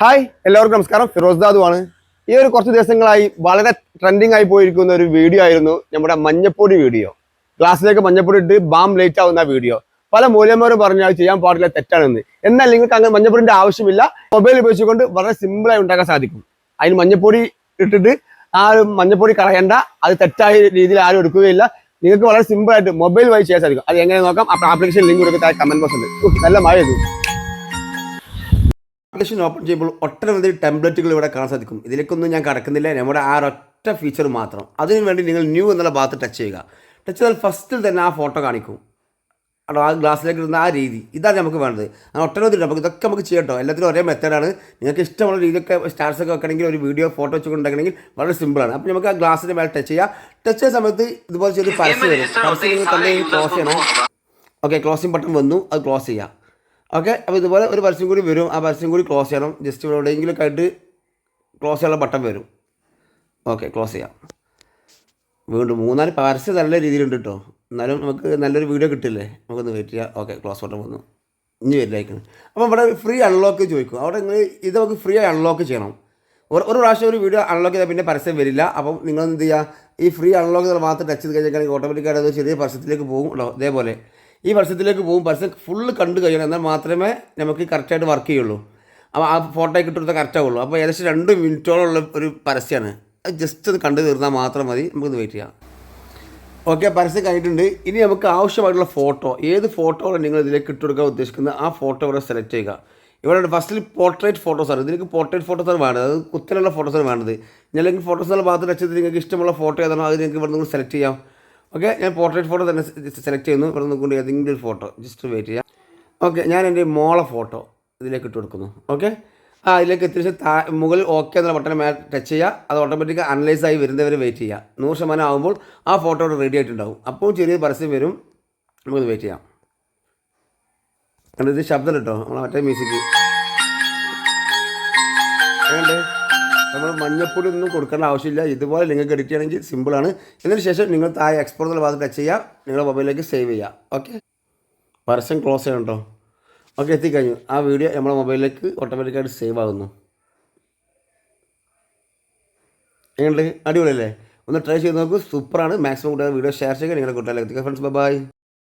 Hi എല്ലാവർക്കും നമസ്കാരം. ഫിറോസ് ആണ് ഈ ഒരു കുറച്ച് ദിവസങ്ങളായി വളരെ ട്രെൻഡിങ് ആയി പോയിരിക്കുന്ന ഒരു വീഡിയോ ആയിരുന്നു നമ്മുടെ മഞ്ഞപ്പൊടി വീഡിയോ ഗ്ലാസ്സിലേക്ക് മഞ്ഞപ്പൊടി ഇട്ട് ബാം ലേറ്റ് ആവുന്ന വീഡിയോ പല മൂല്യന്മാരും പറഞ്ഞു അത് ചെയ്യാൻ പാടില്ല തെറ്റാണെന്ന്. എന്നാൽ നിങ്ങൾക്ക് അങ്ങനെ മഞ്ഞപ്പൊടിന്റെ ആവശ്യമില്ല. മൊബൈൽ ഉപയോഗിച്ചുകൊണ്ട് വളരെ സിമ്പിളായി ഉണ്ടാക്കാൻ സാധിക്കും. അതിന് മഞ്ഞപ്പൊടി ഇട്ടിട്ട് ആ മഞ്ഞപ്പൊടി കളയണ്ട. അത് തെറ്റായ രീതിയിൽ ആരും എടുക്കുകയില്ല. നിങ്ങൾക്ക് വളരെ സിമ്പിളായിട്ട് മൊബൈൽ വഴി ചെയ്യാൻ സാധിക്കും. അത് എങ്ങനെ നോക്കാം? ആപ്ലിക്കേഷൻ ലിങ്ക് കൊടുക്കുക കമന്റ് ബോക്സ് ഉണ്ട് നല്ല മഴ ചെയ്തു ആപ്ലിക്കേഷൻ ഓപ്പൺ ചെയ്യുമ്പോൾ ഒട്ടനവധി ടെംപ്ലേറ്റുകൾ ഇവിടെ കാണാൻ സാധിക്കും. ഇതിലേക്കൊന്നും ഞാൻ കടക്കുന്നില്ല. നമ്മുടെ ആ ഒറ്റ ഫീച്ചർ മാത്രം. അതിനു വേണ്ടി നിങ്ങൾ ന്യൂ എന്നുള്ള ഭാഗത്ത് ടച്ച് ചെയ്യുക. ടച്ച് ചെയ്താൽ ഫസ്റ്റിൽ തന്നെ ആ ഫോട്ടോ കാണിക്കും. അപ്പോൾ ആ ഗ്ലാസ്സിലേക്ക് ഇടുന്ന ആ രീതി. ഇതാണ് നമുക്ക് വേണ്ടത്. അങ്ങനെ ഒട്ടനവധി. നമുക്ക് ഇതൊക്കെ നമുക്ക് ചെയ്യട്ടോ എല്ലാത്തിനും ഒരേ മെത്തേഡാണ് നിങ്ങൾക്ക് ഇഷ്ടമുള്ള രീതിയൊക്കെ സ്റ്റാർസ് ഒക്കെ വെക്കണമെങ്കിൽ ഒരു വീഡിയോ ഫോട്ടോ വെച്ചുകൊണ്ടെങ്കിൽ വളരെ സിമ്പിളാണ് അപ്പോൾ നമുക്ക് ആ ഗ്ലാസ്സിന്റെ മേലെ ടച്ച് ചെയ്യാം. ടച്ച് ചെയ്യുന്ന സമയത്ത് ഇതുപോലെ ചെറിയ പരസ്യം വരും. പരസ്യം തന്നെ ക്ലോസ് ചെയ്യണം. ഓക്കെ ക്ലോസിംഗ് ബട്ടൺ വന്നു. അത് ക്ലോസ് ചെയ്യാം. ഓക്കെ? അപ്പോൾ ഇതുപോലെ ഒരു പരസ്യം കൂടി വരും. ആ പരസ്യം കൂടി ക്ലോസ് ചെയ്യണം. ജസ്റ്റ് ഇവിടെ എവിടെയെങ്കിലും കണ്ട് ക്ലോസ് ചെയ്യാനുള്ള ബട്ടൺ വരും. ഓക്കെ ക്ലോസ് ചെയ്യാം. വീണ്ടും മൂന്നാൽ പരസ്യം നല്ല രീതിയിലുണ്ട് കേട്ടോ എന്നാലും നമുക്ക് നല്ലൊരു വീഡിയോ കിട്ടില്ലേ? നമുക്കൊന്ന് വെയിറ്റ് ചെയ്യാം. ഓക്കെ ക്ലോസ് ബട്ടൺ വന്നു. ഇനി വരില്ലായിരിക്കണം അപ്പോൾ ഇവിടെ ഫ്രീ അൺലോക്ക് ചോദിക്കും. അവിടെ നിങ്ങൾ ഇത് നമുക്ക് ഫ്രീ ആയി അൺലോക്ക് ചെയ്യണം. ഒരു ഒരു പ്രാവശ്യം ഒരു വീഡിയോ അൺലോക്ക് ചെയ്താൽ പിന്നെ പരസ്യം വരില്ല. അപ്പം നിങ്ങൾ എന്ത് ചെയ്യുക ഈ ഫ്രീ അൺലോക്ക് ചെയ്താൽ മാത്രം ടച്ച് ചെയ്ത് കഴിഞ്ഞാൽ ഓട്ടോമാറ്റിക്കായിട്ട് അത് ചെറിയ പരസ്യത്തിലേക്ക് പോകും കേട്ടോ ഇതേപോലെ. ഈ പരസ്യത്തിലേക്ക് പോകും. പരസ്യം ഫുള്ള് കണ്ടു കഴിയണം എന്നാൽ മാത്രമേ നമുക്ക് കറക്റ്റായിട്ട് വർക്ക് ചെയ്യുള്ളൂ. അപ്പോൾ ആ ഫോട്ടോയ്ക്ക് ഇട്ടെടുത്താൽ കറക്റ്റ് ആവുള്ളൂ. അപ്പോൾ ഏകദേശം രണ്ട് മിനിറ്റോളമുള്ള ഒരു പരസ്യമാണ് അത് ജസ്റ്റ് ഒന്ന് കണ്ടു തീർന്നാൽ മാത്രം മതി. നമുക്കൊന്ന് വെയിറ്റ് ചെയ്യാം. ഓക്കെ പരസ്യം കഴിഞ്ഞിട്ടുണ്ട്. ഇനി നമുക്ക് ആവശ്യമായിട്ടുള്ള ഫോട്ടോ ഏത് ഫോട്ടോ നിങ്ങൾ ഇതിലേക്ക് ഇട്ടുകൊടുക്കാൻ ഉദ്ദേശിക്കുന്നത്? ആ ഫോട്ടോ ഇവിടെ സെലക്ട് ചെയ്യുക. ഇവിടെ ഫസ്റ്റിൽ പോർട്രേറ്റ് ഫോട്ടോസ് ആണ്. ഇതിലേക്ക് പോർട്രേറ്റ് ഫോട്ടോസ് ആണ് വേണ്ടത്. അത് കുത്തലുള്ള ഫോട്ടോസാണ് വേണ്ടത്. ഞാൻ അല്ലെങ്കിൽ ഫോട്ടോസ് ഭാഗത്ത് വെച്ചത് നിങ്ങൾക്ക് ഇഷ്ടമുള്ള ഫോട്ടോ ഏതാണോ അത് നിങ്ങൾക്ക് ഇവിടെ നിങ്ങൾ സെലക്ട് ചെയ്യാം. ഓക്കെ ഞാൻ പോർട്രേറ്റ് ഫോട്ടോ തന്നെ സെലക്ട് ചെയ്യുന്നു. ഇവിടെ നിന്നുകൊണ്ട് ഏതെങ്കിലും ഒരു ഫോട്ടോ ജസ്റ്റ് വെയിറ്റ് ചെയ്യാം. ഓക്കെ ഞാൻ എന്റെ മോളെ ഫോട്ടോ ഇതിലേക്ക് ഇട്ട് കൊടുക്കുന്നു. ഓക്കെ ആ ഇതിലേക്ക് എത്തിച്ച് താ മുകളിൽ ഓക്കെ എന്നുള്ള ബട്ടൺ മേ ടച്ച് ചെയ്യുക. അത് ഓട്ടോമാറ്റിക് അനലൈസ് ആയി വരുന്നവരെ വെയിറ്റ് ചെയ്യുക. നൂറ് ശതമാനം ആകുമ്പോൾ ആ ഫോട്ടോ റെഡി ആയിട്ടുണ്ടാവും. അപ്പോൾ ചെറിയ പരസ്യം വരും. നമുക്കത് വെയിറ്റ് ചെയ്യാം. കണ്ടത് ശബ്ദം കേട്ടോ നമ്മളെ മറ്റേ മ്യൂസിക് അതുകൊണ്ട് നമ്മൾ മഞ്ഞപ്പൊടി ഒന്നും കൊടുക്കേണ്ട ആവശ്യമില്ല. ഇതുപോലെ നിങ്ങൾക്ക് എഡിറ്റ് ചെയ്യണമെങ്കിൽ സിമ്പിളാണ് ഇതിന് ശേഷം നിങ്ങൾ താഴെ എക്സ്പോർട്ട് എന്നുള്ള ഭാഗത്ത് ടച്ച് ചെയ്യുക. നിങ്ങളുടെ മൊബൈലിലേക്ക് സേവ് ചെയ്യുക. ഓക്കെ പരസ്യം ക്ലോസ് ചെയ്യണം ഓക്കെ എത്തിക്കഴിഞ്ഞു. ആ വീഡിയോ നമ്മുടെ മൊബൈലിലേക്ക് ഓട്ടോമാറ്റിക്കായിട്ട് സേവ് ആകുന്നു എങ്ങനെയുണ്ട്? അടിപൊളിയല്ലേ? ഒന്ന് ട്രൈ ചെയ്ത് നോക്കൂ. സൂപ്പറാണ് മാക്സിമം കൂട്ടുകാർ വീഡിയോ ഷെയർ ചെയ്യുക. നിങ്ങളുടെ കൂട്ടുകാരിലേക്ക് എത്തിക്കുക. Friends bye